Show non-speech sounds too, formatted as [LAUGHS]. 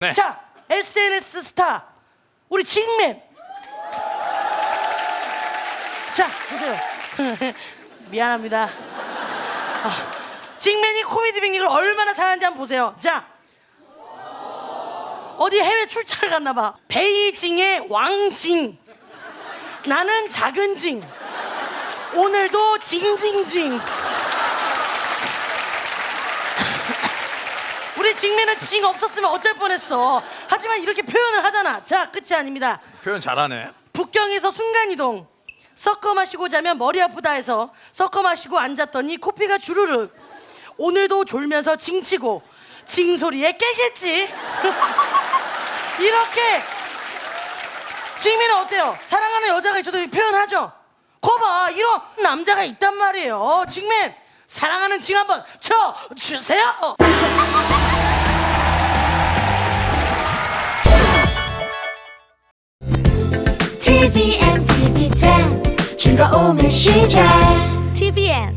네. 자, SNS 스타 우리 징맨. 자, 보세요. [LAUGHS] 미안합니다. 아, 징맨이 코미디 빅릭을 얼마나 잘하는지 한번 보세요. 자, 어디 해외 출장을 갔나 봐. 베이징의 왕징. 나는 작은 징. 오늘도 징징징. 징맨은 징 없었으면 어쩔 뻔했어. 하지만 이렇게 표현을 하잖아. 자, 끝이 아닙니다. 표현 잘하네. 북경에서 순간이동. 섞어 마시고 자면 머리 아프다 해서 섞어 마시고 앉았더니 코피가 주르륵. 오늘도 졸면서 징치고 징 소리에 깨겠지. [LAUGHS] 이렇게 징민은 어때요? 사랑하는 여자가 있어도 표현하죠. 거봐 이런 남자가 있단 말이에요. 징맨 사랑하는 징 한번 쳐 주세요. [LAUGHS] TVN, TV10 즐거움의 시작 TVN